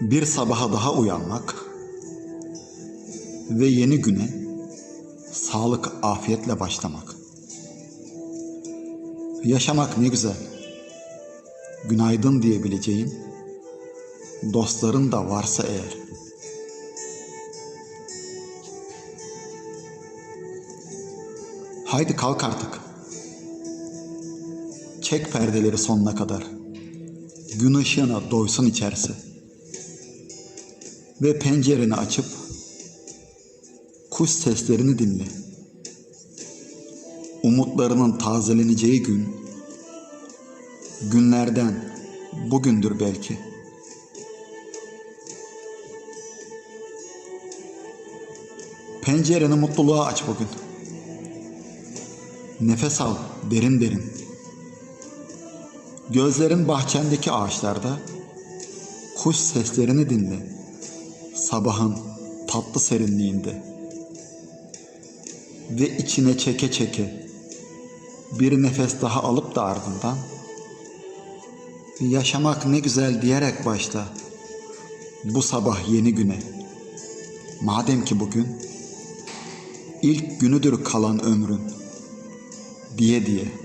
Bir sabaha daha uyanmak ve yeni güne sağlık, afiyetle başlamak. Yaşamak ne güzel. Günaydın diyebileceğin dostların da varsa eğer. Haydi kalk artık. Çek perdeleri sonuna kadar. Gün ışığına doysun içerisi. Ve pencereni açıp kuş seslerini dinle. Umutlarının tazeleneceği gün günlerden bugündür belki. Pencereni mutluluğa aç bugün. Nefes al derin derin. Gözlerin bahçendeki ağaçlarda kuş seslerini dinle. Sabahın tatlı serinliğinde. Ve içine çeke çeke bir nefes daha alıp da ardından yaşamak ne güzel diyerek başla bu sabah yeni güne. Madem ki bugün ilk günüdür kalan ömrün diye diye.